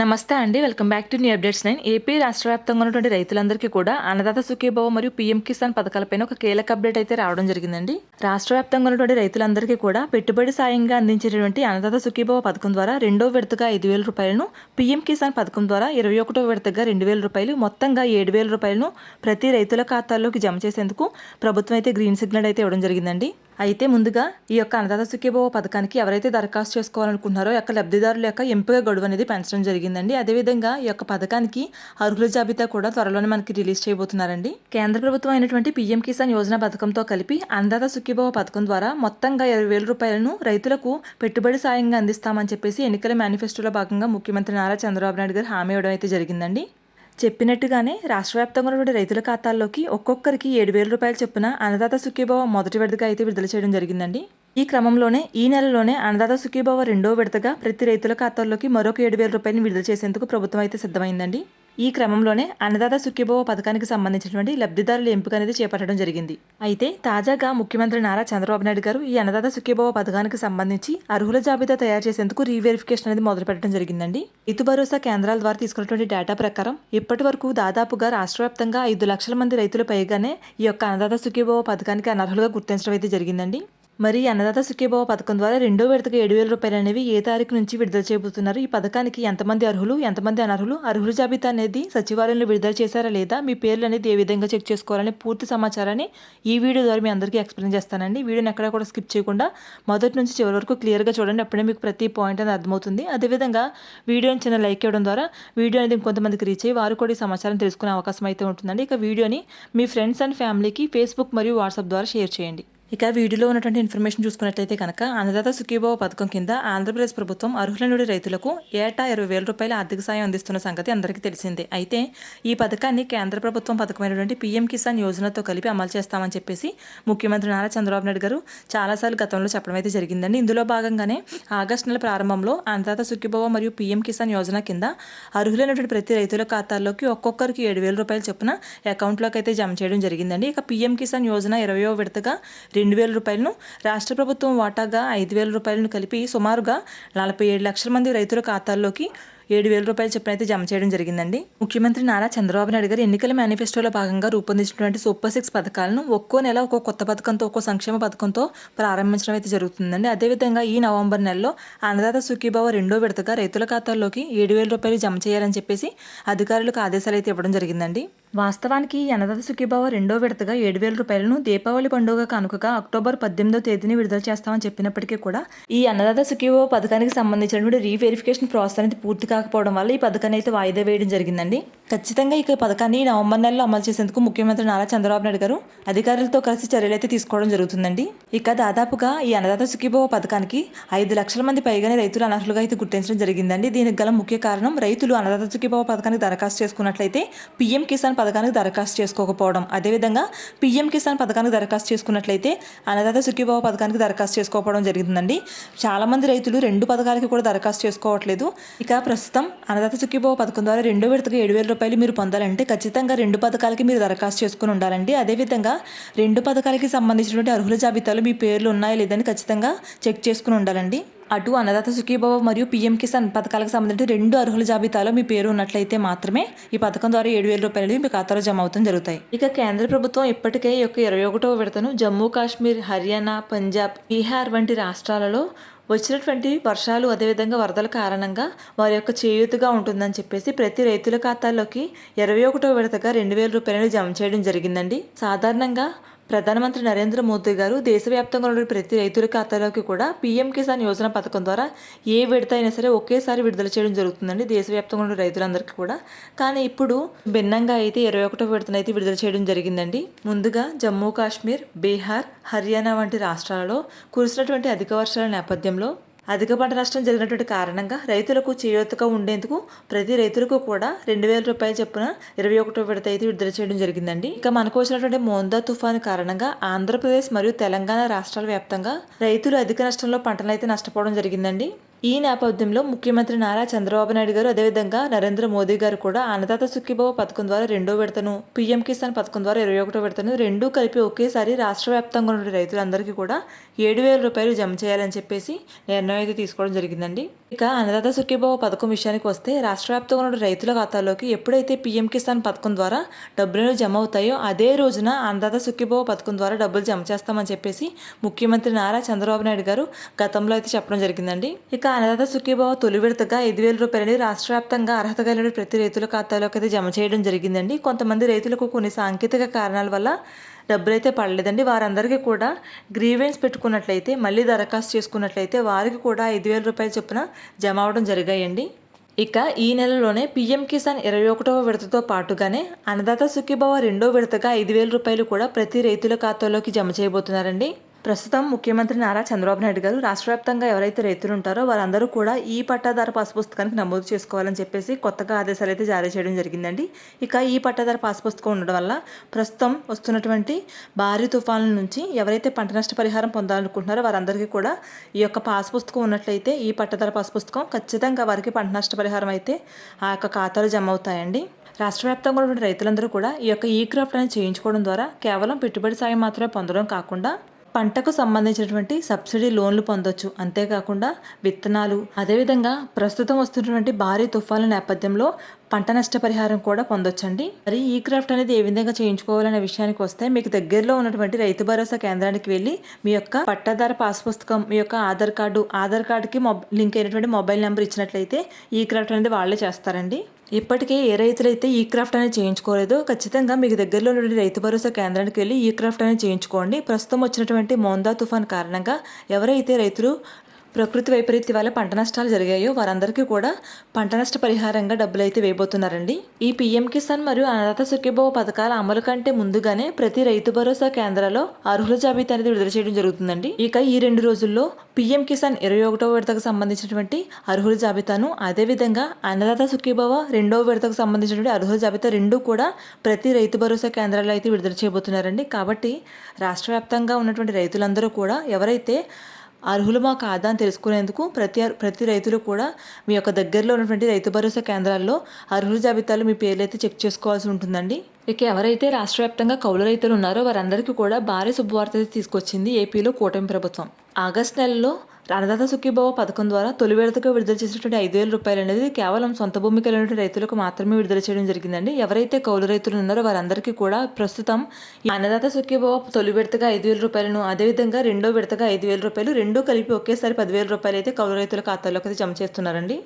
నమస్తే అండి. Welcome back to new updates nine. AP రాష్ట్ర వ్యాప్తంగా ఉన్నటువంటి రైతులందరికీ కూడా అన్నదాత సుఖీభవ మరియు పీఎం కిసాన్ పథకాలపైన ఒక కీలక అప్డేట్ అయితే రావడం జరిగిందండి. రాష్ట్ర వ్యాప్తంగా ఉన్నటువంటి రైతులందరికీ కూడా పెట్టుబడి సాయంగా అందించేటువంటి అన్నదాత సుఖీభవ పథకం ద్వారా రెండో విడతగా ఐదు వేల రూపాయలను పీఎం కిసాన్ పథకం ద్వారా ఇరవై ఒకటో విడతగా రెండు వేల రూపాయలు మొత్తంగా ఏడు వేల రూపాయలను ప్రతి రైతుల ఖాతాల్లోకి జమ చేసేందుకు ప్రభుత్వం అయితే గ్రీన్ సిగ్నల్ అయితే ఇవ్వడం జరిగిందండి. అయితే ముందుగా ఈ యొక్క అన్నదాత సుఖీభవ పథకానికి ఎవరైతే దరఖాస్తు చేసుకోవాలనుకుంటున్నారో యొక్క లబ్ధిదారుల యొక్క ఎంపిక గడువు అనేది పెంచడం జరిగిందండి. అదేవిధంగా ఈ యొక్క పథకానికి అర్హుల జాబితా కూడా త్వరలోనే మనకి రిలీజ్ చేయబోతున్నారండి. కేంద్ర ప్రభుత్వం అయినటువంటి పీఎం కిసాన్ యోజన పథకంతో కలిపి అన్నదాత సుఖీభవ పథకం ద్వారా మొత్తంగా ఇరవై వేల రూపాయలను రైతులకు పెట్టుబడి సాయంగా అందిస్తామని చెప్పేసి ఎన్నికల మేనిఫెస్టోలో భాగంగా ముఖ్యమంత్రి నారా చంద్రబాబు నాయుడు గారు హామీ ఇవ్వడం అయితే జరిగిందండి. చెప్పినట్టుగానే రాష్ట్ర వ్యాప్తంగా ఉన్నటువంటి రైతుల ఖాతాల్లోకి ఒక్కొక్కరికి ఏడు వేల రూపాయలు చొప్పున అన్నదాత సుఖీభావ మొదటి విడతగా అయితే విడుదల చేయడం జరిగిందండి. ఈ క్రమంలోనే ఈ నెలలోనే అన్నదాత సుఖీభావ రెండో విడతగా ప్రతి రైతుల ఖాతాల్లోకి మరొక ఏడు వేల రూపాయలను విడుదల చేసేందుకు ప్రభుత్వం అయితే సిద్ధమైందండి. ఈ క్రమంలోనే అన్నదాత సుఖ్యభవ పథకానికి సంబంధించినటువంటి లబ్ధిదారుల ఎంపిక అనేది చేపట్టడం జరిగింది. అయితే తాజాగా ముఖ్యమంత్రి నారా చంద్రబాబు నాయుడు గారు ఈ అన్నదాత సుఖ్యభవ పథకానికి సంబంధించి అర్హుల జాబితా తయారు చేసేందుకు రీవెరిఫికేషన్ అనేది మొదలు పెట్టడం జరిగిందండి. రైతు భరోసా కేంద్రాల ద్వారా తీసుకున్నటువంటి డేటా ప్రకారం ఇప్పటి వరకు దాదాపుగా రాష్ట్ర వ్యాప్తంగా ఐదు లక్షల మంది రైతులు పైగానే ఈ యొక్క అన్నదాత సుఖ్యభవ పథకానికి అనర్హులుగా గుర్తించడం అయితే జరిగిందండి. మరి అన్నదాత సుఖీభావ పథకం ద్వారా రెండో విడతకు ఏడు వేల రూపాయలు అనేవి ఏ తారీఖు నుంచి విడుదల చేయబోతున్నారు? ఈ పథకానికి ఎంతమంది అర్హులు ఎంతమంది అనర్హులు? అర్హుల జాబితా అనేది సచివాలయంలో విడుదల చేశారా లేదా? మీ పేర్లు అనేది ఏ విధంగా చెక్ చేసుకోవాలని పూర్తి సమాచారాన్ని ఈ వీడియో ద్వారా మీ అందరికీ ఎక్స్ప్లెయిన్ చేస్తానండి. వీడియోని ఎక్కడ కూడా స్కిప్ చేయకుండా మొదటి నుంచి చివరి వరకు క్లియర్గా చూడండి అప్పుడే మీకు ప్రతి పాయింట్ అనేది అర్థమవుతుంది. అదేవిధంగా వీడియోని చిన్న లైక్ ఇవ్వడం ద్వారా వీడియో అనేది ఇంకొంతమందికి రీచ్ అయ్యి వారు కూడా ఈ సమాచారం తెలుసుకునే అవకాశం అయితే ఉంటుందండి. ఇక వీడియోని మీ ఫ్రెండ్స్ అండ్ ఫ్యామిలీకి ఫేస్బుక్ మరియు వాట్సాప్ ద్వారా షేర్ చేయండి. ఇక వీడియోలో ఉన్నటువంటి ఇన్ఫర్మేషన్ చూసుకున్నట్లయితే కనుక అన్నదాత సుఖీభావ పథకం కింద ఆంధ్రప్రదేశ్ ప్రభుత్వం అర్హుల నుండి రైతులకు ఏటా ఇరవై వేల రూపాయల ఆర్థిక సాయం అందిస్తున్న సంగతి అందరికీ తెలిసిందే. అయితే ఈ పథకాన్ని కేంద్ర ప్రభుత్వం పథకమైనటువంటి పీఎం కిసాన్ యోజనతో కలిపి అమలు చేస్తామని చెప్పేసి ముఖ్యమంత్రి నారా చంద్రబాబు నాయుడు గారు చాలాసార్లు గతంలో చెప్పడం అయితే జరిగిందండి. ఇందులో భాగంగానే ఆగస్టు నెల ప్రారంభంలో అన్నదాత సుఖీభావ మరియు పీఎం కిసాన్ యోజన కింద అర్హులైనటువంటి ప్రతి రైతుల ఖాతాల్లోకి ఒక్కొక్కరికి ఏడు వేల రూపాయలు చొప్పున అకౌంట్లోకి అయితే జమ చేయడం జరిగిందండి. ఇక పీఎం కిసాన్ యోజన ఇరవయో విడతగా రెండు వేల రూపాయలను రాష్ట్ర ప్రభుత్వం వాటాగా ఐదు వేల రూపాయలను కలిపి సుమారుగా నలభై ఏడు లక్షల మంది రైతుల ఖాతాల్లోకి ఏడు వేల రూపాయలు చొప్పున అయితే జమ చేయడం జరిగిందండి. ముఖ్యమంత్రి నారా చంద్రబాబు నాయుడు గారు ఎన్నికల మేనిఫెస్టోలో భాగంగా రూపొందించినటువంటి సూపర్ సిక్స్ పథకాలను ఒక్కో నెల ఒక్కో కొత్త పథకంతో ఒక్కో సంక్షేమ పథకంతో ప్రారంభించడం అయితే జరుగుతుందండి. అదేవిధంగా ఈ నవంబర్ నెలలో అన్నదాత సుఖీభావ రెండో విడతగా రైతుల ఖాతాల్లోకి ఏడు వేల రూపాయలు జమ చేయాలని చెప్పేసి అధికారులకు ఆదేశాలు అయితే ఇవ్వడం జరిగిందండి. వాస్తవానికి యనదత సుఖీభావ రెండో విడతగా ఏడు వేల రూపాయలను దీపావళి పండుగ కనుకగా అక్టోబర్ పద్దెనిమిదో తేదీని విడుదల చేస్తామని చెప్పినప్పటికీ కూడా ఈ అన్నదాత సుఖీభావ పథకానికి సంబంధించినటువంటి రీవెరిఫికేషన్ ప్రాసెస్ అనేది పూర్తి కాకపోవడం వల్ల ఈ పథకాన్ని అయితే వాయిదా వేయడం జరిగిందండి. ఖచ్చితంగా ఈ పథకాన్ని నవంబర్ నెలలో అమలు చేసేందుకు ముఖ్యమంత్రి నారా చంద్రబాబు నాయుడు గారు అధికారులతో కలిసి చర్యలు అయితే తీసుకోవడం జరుగుతుందండి. ఇక దాదాపుగా ఈ అన్నదాత సుఖీభవ పథకానికి ఐదు లక్షల మంది పైగానే రైతులు అనర్హులుగా అయితే గుర్తించడం జరిగిందండి. దీనికి గల ముఖ్య కారణం రైతులు అన్నదాత సుఖీభవ పథకానికి దరఖాస్తు చేసుకున్నట్లయితే పీఎం కిసాన్ పథకానికి దరఖాస్తు చేసుకోకపోవడం. అదేవిధంగా పీఎం కిసాన్ పథకానికి దరఖాస్తు చేసుకున్నట్లయితే అన్నదాత సుఖీభవ పథకానికి దరఖాస్తు చేసుకోకపోవడం జరిగిందండి. చాలామంది రైతులు రెండు పథకాలకి కూడా దరఖాస్తు చేసుకోవట్లేదు. ఇక ప్రస్తుతం అన్నదాత సుఖీభవ పథకం ద్వారా రెండో విడతగా ఏడు వేల రూపాయలు మీరు పొందాలంటే ఖచ్చితంగా రెండు పథకాలకి మీరు దరఖాస్తు చేసుకుని ఉండాలండి. అదేవిధంగా రెండు పథకాలకి సంబంధించినటువంటి అర్హుల జాబితాలో మీ పేర్లు ఉన్నాయా లేదని ఖచ్చితంగా చెక్ చేసుకుని ఉండాలండి. అటు అన్నదాత సుఖీభవ మరియు పీఎం కిసాన్ పథకాలకు సంబంధించి రెండు అర్హుల జాబితాలో మీ పేరు ఉన్నట్లయితే మాత్రమే ఈ పథకం ద్వారా ఏడు వేల రూపాయలు మీ ఖాతాలో జమ అవుతాం జరుగుతాయి. ఇక కేంద్ర ప్రభుత్వం ఇప్పటికే ఈ యొక్క ఇరవై ఒకటవ విడతను జమ్మూ కాశ్మీర్ హర్యానా పంజాబ్ బీహార్ వంటి రాష్ట్రాలలో వచ్చినటువంటి వర్షాలు అదేవిధంగా వరదల కారణంగా వారి యొక్క చేయూతగా ఉంటుందని చెప్పేసి ప్రతి రైతుల ఖాతాల్లోకి ఇరవై ఒకటో విడతగా రెండు వేల రూపాయలను జమ చేయడం జరిగిందండి. సాధారణంగా ప్రధానమంత్రి నరేంద్ర మోదీ గారు దేశవ్యాప్తంగా ఉన్న ప్రతి రైతుల ఖాతాలోకి కూడా పీఎం కిసాన్ యోజన పథకం ద్వారా ఏ విడత అయినా సరే ఒకేసారి విడుదల చేయడం జరుగుతుందండి. దేశవ్యాప్తంగా ఉన్న రైతులందరికీ కూడా. కానీ ఇప్పుడు భిన్నంగా అయితే ఇరవై ఒకటో విడతనైతే విడుదల చేయడం జరిగిందండి. ముందుగా జమ్మూ కాశ్మీర్ బీహార్ హర్యానా వంటి రాష్ట్రాలలో కురిసినటువంటి అధిక వర్షాల నేపథ్యంలో అధిక పంట నష్టం జరిగినటువంటి కారణంగా రైతులకు చేయూతగా ఉండేందుకు ప్రతి రైతులకు కూడా రెండు వేల రూపాయలు చొప్పున ఇరవై ఒకటో విడత అయితే విడుదల చేయడం జరిగిందండి. ఇక మనకు వచ్చినటువంటి మోందా తుఫాను కారణంగా ఆంధ్రప్రదేశ్ మరియు తెలంగాణ రాష్ట్రాల వ్యాప్తంగా రైతులు అధిక నష్టంలో పంటలైతే నష్టపోవడం జరిగిందండి. ఈ నేపథ్యంలో ముఖ్యమంత్రి నారా చంద్రబాబు నాయుడు గారు అదేవిధంగా నరేంద్ర మోదీ గారు కూడా అన్నదాత సుఖీభావ పథకం ద్వారా రెండో విడతను పీఎం కిసాన్ పథకం ద్వారా ఇరవై ఒకటో విడతను రెండూ కలిపి ఒకేసారి రాష్ట్ర వ్యాప్తంగా ఉన్న రైతులందరికీ కూడా ఏడు వేల రూపాయలు జమ చేయాలని చెప్పేసి నిర్ణయం అయితే తీసుకోవడం జరిగిందండి. ఇక అన్నదాత సుఖీభావ పథకం విషయానికి వస్తే రాష్ట్ర వ్యాప్తంగా ఉన్న రైతుల ఖాతాలోకి ఎప్పుడైతే పీఎం కిసాన్ పథకం ద్వారా డబ్బులు జమ అవుతాయో అదే రోజున అన్నదాత సుఖీభావ పథకం ద్వారా డబ్బులు జమ చేస్తామని చెప్పేసి ముఖ్యమంత్రి నారా చంద్రబాబు నాయుడు గారు గతంలో అయితే చెప్పడం జరిగిందండి. ఇక అన్నదాత సుఖీభావ తొలి విడతగా ఐదు వేల రూపాయలని రాష్ట్ర వ్యాప్తంగా అర్హత కలిగిన ప్రతి రైతుల ఖాతాలోకి అయితే జమ చేయడం జరిగిందండి. కొంతమంది రైతులకు కొన్ని సాంకేతిక కారణాల వల్ల డబ్బులు అయితే పడలేదండి. వారందరికీ కూడా గ్రీవెన్స్ పెట్టుకున్నట్లయితే మళ్ళీ దరఖాస్తు చేసుకున్నట్లయితే వారికి కూడా ఐదు వేల రూపాయల చొప్పున జమ అవడం జరిగాయండి. ఇక ఈ నెలలోనే పీఎం కిసాన్ ఇరవై ఒకటవ విడతతో పాటుగానే అన్నదాత సుఖీభావ రెండో విడతగా ఐదు వేల రూపాయలు కూడా ప్రతి రైతుల ఖాతాలోకి జమ చేయబోతున్నారండి. ప్రస్తుతం ముఖ్యమంత్రి నారా చంద్రబాబు నాయుడు గారు రాష్ట్ర వ్యాప్తంగా ఎవరైతే రైతులు ఉంటారో వారందరూ కూడా ఈ పట్టాదార పాస్ పుస్తకానికి నమోదు చేసుకోవాలని చెప్పేసి కొత్తగా ఆదేశాలు అయితే జారీ చేయడం జరిగిందండి. ఇక ఈ పట్టాదార పాస్ పుస్తకం ఉండడం వల్ల ప్రస్తుతం వస్తున్నటువంటి భారీ తుఫానుల నుంచి ఎవరైతే పంట నష్ట పరిహారం పొందాలనుకుంటున్నారో వారందరికీ కూడా ఈ యొక్క పాస్ పుస్తకం ఉన్నట్లయితే ఈ పట్టాదార పాస్ పుస్తకం ఖచ్చితంగా వారికి పంట నష్ట పరిహారం అయితే ఆ యొక్క ఖాతాలు జమ అవుతాయండి. రాష్ట్ర వ్యాప్తంగా ఉన్నటువంటి రైతులందరూ కూడా ఈ యొక్క ఈ క్రాఫ్ట్ అనేది చేయించుకోవడం ద్వారా కేవలం పెట్టుబడి సాయం మాత్రమే పొందడం కాకుండా పంటకు సంబంధించినటువంటి సబ్సిడీ లోన్లు పొందొచ్చు. అంతేకాకుండా విత్తనాలు అదేవిధంగా ప్రస్తుతం వస్తున్నటువంటి భారీ తుఫాన్ల నేపథ్యంలో పంట నష్ట పరిహారం కూడా పొందొచ్చండి. మరి ఈ క్రాఫ్ట్ అనేది ఏ విధంగా చేయించుకోవాలనే విషయానికి వస్తే మీకు దగ్గరలో ఉన్నటువంటి రైతు భరోసా కేంద్రానికి వెళ్ళి మీ యొక్క పట్టాదార పాస్ పుస్తకం మీ యొక్క ఆధార్ కార్డు ఆధార్ కార్డుకి మొబ్ లింక్ అయినటువంటి మొబైల్ నెంబర్ ఇచ్చినట్లయితే ఈ క్రాఫ్ట్ అనేది వాళ్ళే చేస్తారండి. ఇప్పటికే ఏ రైతులైతే ఈ క్రాఫ్ట్ అనేది చేయించుకోలేదో ఖచ్చితంగా మీకు దగ్గరలో నుండి రైతు భరోసా కేంద్రానికి వెళ్ళి ఈ క్రాఫ్ట్ అనేది చేయించుకోండి. ప్రస్తుతం వచ్చినటువంటి మోందా తుఫాన్ కారణంగా ఎవరైతే రైతులు ప్రకృతి వైపరీత్యం వల్ల పంట నష్టాలు జరిగాయో వారందరికీ కూడా పంట నష్ట పరిహారంగా డబ్బులు అయితే వేయబోతున్నారండి. ఈ పీఎం కిసాన్ మరియు అన్నదాత సుఖీభవ పథకాల అమలు కంటే ముందుగానే ప్రతి రైతు భరోసా కేంద్రాల్లో అర్హుల జాబితా అనేది విడుదల చేయడం జరుగుతుందండి. ఇక ఈ రెండు రోజుల్లో పీఎం కిసాన్ ఇరవై ఒకటో విడతకు సంబంధించినటువంటి అర్హుల జాబితాను అదేవిధంగా అన్నదాత సుఖీభవ రెండవ విడతకు సంబంధించినటువంటి అర్హుల జాబితా రెండు కూడా ప్రతి రైతు భరోసా కేంద్రాల్లో అయితే విడుదల చేయబోతున్నారండి. కాబట్టి రాష్ట్ర వ్యాప్తంగా ఉన్నటువంటి రైతులందరూ కూడా ఎవరైతే అర్హులమా కాదా అని తెలుసుకునేందుకు ప్రతి ప్రతి రైతులు కూడా మీ యొక్క దగ్గరలో ఉన్నటువంటి రైతు భరోసా కేంద్రాల్లో అర్హుల జాబితాలో మీ పేర్లు అయితే చెక్ చేసుకోవాల్సి ఉంటుందండి. ఇక ఎవరైతే రాష్ట్ర వ్యాప్తంగా కౌలు రైతులు ఉన్నారో వారందరికీ కూడా భారీ శుభవార్త అయితే తీసుకొచ్చింది ఏపీలో కూటమి ప్రభుత్వం. ఆగస్ట్ నెలలో అన్నదాత సుఖీభవ పథకం ద్వారా తొలి విడతగా విడుదల చేసినటువంటి ఐదు వేల రూపాయలు అనేది కేవలం సొంత భూమికి కలిగినటువంటి రైతులకు మాత్రమే విడుదల చేయడం జరిగిందండి. ఎవరైతే కౌలు రైతులు ఉన్నారో వారందరికీ కూడా ప్రస్తుతం ఈ అన్నదాత సుఖీభవ తొలి విడతగా ఐదు వేల రూపాయలను అదేవిధంగా రెండో విడతగా ఐదు వేల రూపాయలు రెండూ కలిపి ఒకేసారి పదివేల రూపాయలు అయితే కౌలు రైతుల ఖాతాలోకి అయితే జమ చేస్తున్నారండి.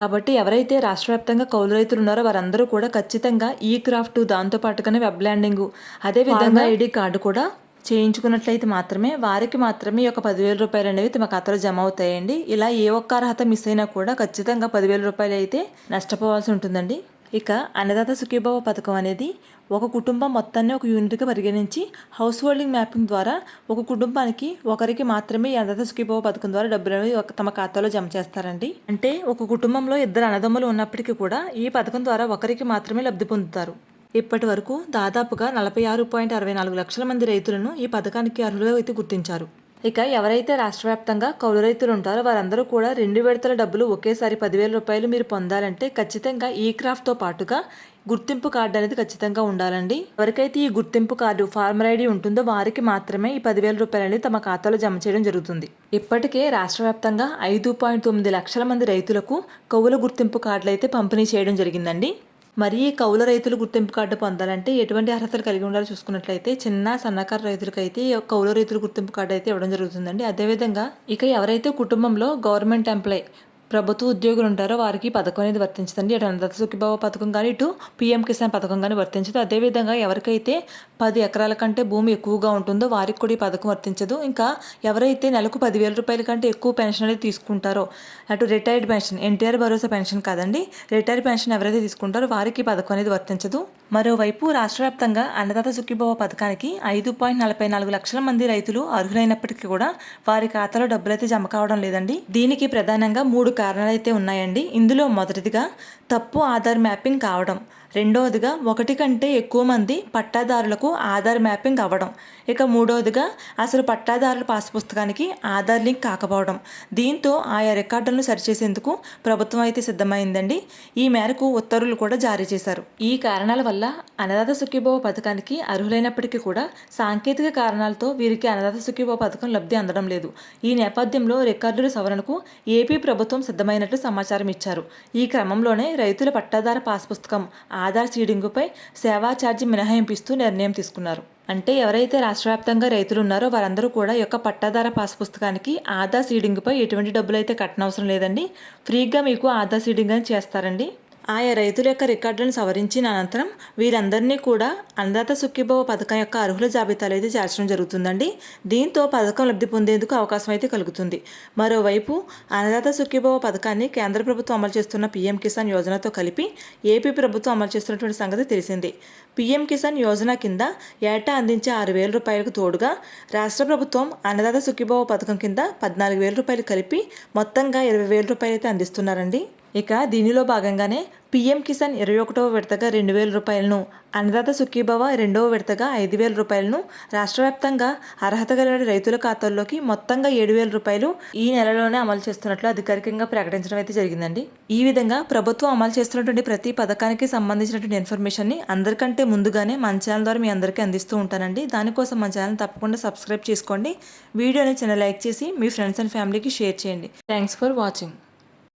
కాబట్టి ఎవరైతే రాష్ట్ర వ్యాప్తంగా కౌలు రైతులు ఉన్నారో వారందరూ కూడా ఖచ్చితంగా ఈ క్రాఫ్ట్ దాంతో పాటుగానే వెబ్ ల్యాండింగ్ అదేవిధంగా ఐడి కార్డు కూడా చేయించుకున్నట్లయితే మాత్రమే వారికి మాత్రమే ఈ యొక్క పదివేల రూపాయలు అనేవి తమ ఖాతాలో జమ అవుతాయండి. ఇలా ఏ ఒక్క అర్హత మిస్ అయినా కూడా ఖచ్చితంగా పదివేల రూపాయలు అయితే నష్టపోవాల్సి ఉంటుందండి. ఇక అన్నదాత సుఖీభావ పథకం అనేది ఒక కుటుంబం మొత్తాన్ని ఒక యూనిట్గా పరిగణించి హౌస్ హోల్డింగ్ మ్యాపింగ్ ద్వారా ఒక కుటుంబానికి ఒకరికి మాత్రమే అన్నదాత సుఖీభావ పథకం ద్వారా డబ్బులు అనేవి ఒక- తమ ఖాతాలో జమ చేస్తారండి. అంటే ఒక కుటుంబంలో ఇద్దరు అన్నదమ్ములు ఉన్నప్పటికీ కూడా ఈ పథకం ద్వారా ఒకరికి మాత్రమే లబ్ధి పొందుతారు. ఇప్పటి వరకు దాదాపుగా నలభై ఆరు పాయింట్ అరవై నాలుగు లక్షల మంది రైతులను ఈ పథకానికి అర్హులుగా అయితే గుర్తించారు. ఇక ఎవరైతే రాష్ట్ర వ్యాప్తంగా కౌలు రైతులు ఉంటారో వారందరూ కూడా రెండు విడతల డబ్బులు ఒకేసారి పదివేల రూపాయలు మీరు పొందాలంటే ఖచ్చితంగా ఈ క్రాఫ్ట్తో పాటుగా గుర్తింపు కార్డు అనేది ఖచ్చితంగా ఉండాలండి. ఎవరికైతే ఈ గుర్తింపు కార్డు ఫార్మర్ ఐడి ఉంటుందో వారికి మాత్రమే ఈ పదివేల రూపాయలు అనేది తమ ఖాతాలో జమ చేయడం జరుగుతుంది. ఇప్పటికే రాష్ట్ర వ్యాప్తంగా ఐదు పాయింట్ తొమ్మిది లక్షల మంది రైతులకు కౌల గుర్తింపు కార్డులు అయితే పంపిణీ చేయడం జరిగిందండి. మరి కౌల రైతులు గుర్తింపు కార్డు పొందాలంటే ఎటువంటి అర్హతలు కలిగి ఉండాలో చూసుకున్నట్లయితే చిన్న సన్నకారు రైతులకైతే అయితే కౌలు రైతుల గుర్తింపు కార్డు అయితే ఇవ్వడం జరుగుతుందండి. అదేవిధంగా ఇక ఎవరైతే కుటుంబంలో గవర్నమెంట్ ఎంప్లాయ్ ప్రభుత్వ ఉద్యోగులు ఉంటారో వారికి పథకం అనేది వర్తించదండి. అటు అన్నదాత సుఖీభావ పథకం కానీ ఇటు పీఎం కిసాన్ పథకం కానీ వర్తించదు. అదేవిధంగా ఎవరికైతే పది ఎకరాల కంటే భూమి ఎక్కువగా ఉంటుందో వారికి కూడా ఈ పథకం వర్తించదు. ఇంకా ఎవరైతే నెలకు పదివేల రూపాయల కంటే ఎక్కువ పెన్షన్ అనేది తీసుకుంటారో అటు రిటైర్డ్ పెన్షన్ ఎన్టీఆర్ భరోసా పెన్షన్ కాదండి. రిటైర్డ్ పెన్షన్ ఎవరైతే తీసుకుంటారో వారికి పథకం అనేది వర్తించదు. మరోవైపు రాష్ట్ర వ్యాప్తంగా అన్నదాత సుఖీభావ పథకానికి ఐదు పాయింట్ నలభై నాలుగు లక్షల మంది రైతులు అర్హులైనప్పటికీ కూడా వారి ఖాతాలో డబ్బులు అయితే జమ కావడం లేదండి. దీనికి ప్రధానంగా మూడు కారణాలు అయితే ఉన్నాయండి. ఇందులో మొదటిదిగా తప్పు ఆధార్ మ్యాపింగ్ కావడం రెండవదిగా ఒకటి కంటే ఎక్కువ మంది పట్టాదారులకు ఆధార్ మ్యాపింగ్ అవ్వడం. ఇక మూడవదిగా అసలు పట్టాదారుల పాస్ పుస్తకానికి ఆధార్ లింక్ కాకపోవడం. దీంతో ఆయా రికార్డులను సరిచేసేందుకు ప్రభుత్వం అయితే సిద్ధమైందండి. ఈ మేరకు ఉత్తర్వులు కూడా జారీ చేశారు. ఈ కారణాల వల్ల అన్నదాత సుఖీభవ పథకానికి అర్హులైనప్పటికీ కూడా సాంకేతిక కారణాలతో వీరికి అన్నదాత సుఖీభవ పథకం లబ్ధి అందడం లేదు. ఈ నేపథ్యంలో రికార్డుల సవరణకు ఏపీ ప్రభుత్వం సిద్ధమైనట్లు సమాచారం ఇచ్చారు. ఈ క్రమంలోనే రైతుల పట్టాదార పాస్ పుస్తకం ఆధార్ సీడింగుపై సేవా ఛార్జీ మినహాయింపిస్తూ నిర్ణయం తీసుకున్నారు. అంటే ఎవరైతే రాష్ట్ర వ్యాప్తంగా రైతులు ఉన్నారో వారందరూ కూడా యొక్క పట్టాదార పాస్ పుస్తకానికి ఆధార్ సీడింగ్పై ఎటువంటి డబ్బులు అయితే కట్టనవసరం లేదండి. ఫ్రీగా మీకు ఆధార్ సీడింగ్ అని చేస్తారండి. ఆయా రైతుల యొక్క రికార్డులను సవరించిన అనంతరం వీరందరినీ కూడా అన్నదాత సుఖీభవ పథకం యొక్క అర్హుల జాబితాలో అయితే చేర్చడం జరుగుతుందండి. దీంతో పథకం లబ్ధి పొందేందుకు అవకాశం అయితే కలుగుతుంది. మరోవైపు అన్నదాత సుఖీభవ పథకాన్ని కేంద్ర ప్రభుత్వం అమలు చేస్తున్న పీఎం కిసాన్ యోజనతో కలిపి ఏపీ ప్రభుత్వం అమలు చేస్తున్నటువంటి సంగతి తెలిసింది. పీఎం కిసాన్ యోజన కింద ఏటా అందించే ఆరు వేల రూపాయలకు తోడుగా రాష్ట్ర ప్రభుత్వం అన్నదాత సుఖీభవ పథకం కింద పద్నాలుగు వేల రూపాయలు కలిపి మొత్తంగా ఇరవై వేల రూపాయలు అయితే అందిస్తున్నారండి. ఇక దీనిలో భాగంగానే పీఎం కిసాన్ ఇరవై ఒకటవ విడతగా రెండు వేల రూపాయలను అన్నదాత సుఖీభవ రెండవ విడతగా ఐదు వేల రూపాయలను రాష్ట్ర వ్యాప్తంగా అర్హత కలిగిన రైతుల ఖాతాల్లోకి మొత్తంగా ఏడు వేల రూపాయలు ఈ నెలలోనే అమలు చేస్తున్నట్లు అధికారికంగా ప్రకటించడం అయితే జరిగిందండి. ఈ విధంగా ప్రభుత్వం అమలు చేస్తున్నటువంటి ప్రతి పథకానికి సంబంధించినటువంటి ఇన్ఫర్మేషన్ని అందరికంటే ముందుగానే మన ఛానల్ ద్వారా మీ అందరికీ అందిస్తూ ఉంటానండి. దానికోసం మన ఛానల్ తప్పకుండా సబ్స్క్రైబ్ చేసుకోండి. వీడియోని చిన్న లైక్ చేసి మీ ఫ్రెండ్స్ అండ్ ఫ్యామిలీకి షేర్ చేయండి. Thanks for watching.